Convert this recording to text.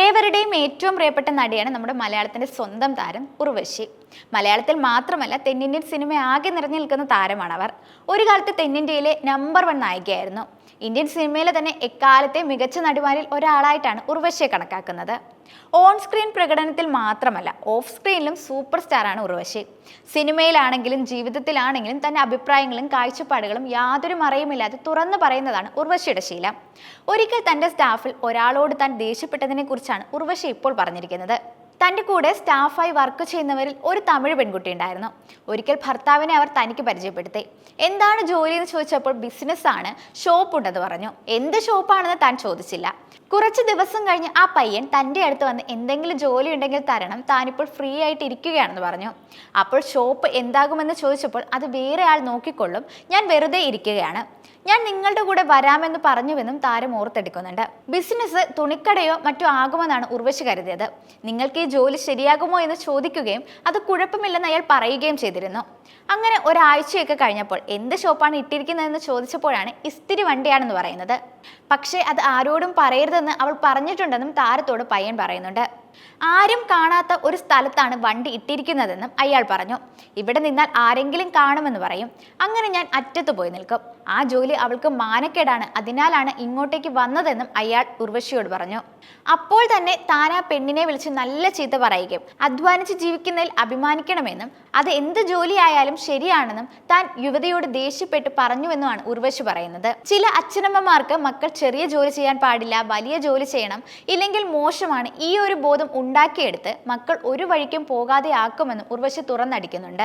ഏവരുടെയും ഏറ്റവും പ്രിയപ്പെട്ട നടിയാണ് നമ്മുടെ മലയാളത്തിന്റെ സ്വന്തം താരം ഉർവശി. മലയാളത്തിൽ മാത്രമല്ല തെന്നിന്ത്യൻ സിനിമ ആകെ നിറഞ്ഞു നിൽക്കുന്ന താരമാണ് അവർ. ഒരു കാലത്ത് തെന്നിന്ത്യയിലെ നമ്പർ വൺ നായികയായിരുന്നു. ഇന്ത്യൻ സിനിമയിലെ തന്നെ എക്കാലത്തെ മികച്ച നടിമാരിൽ ഒരാളായിട്ടാണ് ഉർവശിയെ കണക്കാക്കുന്നത്. ഓൺ സ്ക്രീൻ പ്രകടനത്തിൽ മാത്രമല്ല ഓഫ് സ്ക്രീനിലും സൂപ്പർ സ്റ്റാറാണ് ഉർവശി. സിനിമയിലാണെങ്കിലും ജീവിതത്തിലാണെങ്കിലും തന്റെ അഭിപ്രായങ്ങളും കാഴ്ചപ്പാടുകളും യാതൊരു മറയുമില്ലാതെ തുറന്നു പറയുന്നതാണ് ഉർവശിയുടെ ശീലം. ഒരിക്കൽ തന്റെ സ്റ്റാഫിൽ ഒരാളോട് താൻ ദേഷ്യപ്പെട്ടതിനെക്കുറിച്ചാണ് ഉർവശി ഇപ്പോൾ പറഞ്ഞിരിക്കുന്നത്. തന്റെ കൂടെ സ്റ്റാഫായി വർക്ക് ചെയ്യുന്നവരിൽ ഒരു തമിഴ് പെൺകുട്ടി ഉണ്ടായിരുന്നു. ഒരിക്കൽ ഭർത്താവിനെ അവർ തനിക്ക് പരിചയപ്പെടുത്തി. എന്താണ് ജോലി? എന്ന് ചോദിച്ചപ്പോൾ ബിസിനസ് ആണ്. ഷോപ്പ് ഉണ്ടെന്ന് പറഞ്ഞു. എന്ത് ഷോപ്പാണെന്ന് താൻ ചോദിച്ചില്ല. കുറച്ച് ദിവസം കഴിഞ്ഞ് ആ പയ്യൻ തന്റെ അടുത്ത് വന്ന് എന്തെങ്കിലും ജോലി ഉണ്ടെങ്കിൽ തരണം. താനിപ്പോൾ ഫ്രീ ആയിട്ട് ഇരിക്കുകയാണെന്ന് പറഞ്ഞു. അപ്പോൾ ഷോപ്പ് എന്താകുമെന്ന് ചോദിച്ചപ്പോൾ അത് വേറെ ആൾ നോക്കിക്കൊള്ളും. ഞാൻ വെറുതെ ഇരിക്കുകയാണ്. ഞാൻ നിങ്ങളുടെ കൂടെ വരാമെന്ന് പറഞ്ഞുവെന്നും താരം ഓർത്തെടുക്കുന്നുണ്ട്. ബിസിനസ് തുണിക്കടയോ മറ്റോ ആകുമെന്നാണ് ഉർവശി കരുതിയത്. നിങ്ങൾക്ക് ഈ ജോലി ശരിയാകുമോ എന്ന് ചോദിക്കുകയും അത് കുഴപ്പമില്ലെന്ന് അയാൾ പറയുകയും ചെയ്തിരുന്നു. അങ്ങനെ ഒരാഴ്ചയൊക്കെ കഴിഞ്ഞപ്പോൾ എന്ത് ഷോപ്പാണ് ഇട്ടിരിക്കുന്നതെന്ന് ചോദിച്ചപ്പോഴാണ് ഇസ്തിരി വണ്ടിയാണെന്ന് പറയുന്നത്. പക്ഷേ അത് ആരോടും പറയരുതെന്ന് അവൾ പറഞ്ഞിട്ടുണ്ടെന്നും താരത്തോട് പയ്യൻ പറയുന്നുണ്ട്. ആരും കാണാത്ത ഒരു സ്ഥലത്താണ് വണ്ടി ഇട്ടിരിക്കുന്നതെന്നും അയാൾ പറഞ്ഞു. ഇവിടെ നിന്നാൽ ആരെങ്കിലും കാണുമെന്ന് പറയും. അങ്ങനെ ഞാൻ അറ്റത്ത് പോയി നിൽക്കും. ആ ജോലി അവൾക്ക് മാനക്കേടാണ്. അതിനാലാണ് ഇങ്ങോട്ടേക്ക് വന്നതെന്നും അയാൾ ഉർവശിയോട് പറഞ്ഞു. അപ്പോൾ തന്നെ താൻ ആ പെണ്ണിനെ വിളിച്ച് നല്ല ചീത്ത പറയുകയും അധ്വാനിച്ച് ജീവിക്കുന്നതിൽ അഭിമാനിക്കണമെന്നും അത് എന്ത് ജോലിയായാലും ശരിയാണെന്നും താൻ യുവതിയോട് ദേഷ്യപ്പെട്ട് പറഞ്ഞുവെന്നുമാണ് ഉർവശി പറയുന്നത്. ചില അച്ഛനമ്മമാർക്ക് മക്കൾ ചെറിയ ജോലി ചെയ്യാൻ പാടില്ല വലിയ ജോലി ചെയ്യണം ഇല്ലെങ്കിൽ മോശമാണ് ഈ ഒരു ബോധം ഉണ്ടാക്കിയെടുത്ത് മക്കൾ ഒരു വഴിക്കും പോകാതെ ആക്കുമെന്നും ഉർവശി തുറന്നടിക്കുന്നുണ്ട്.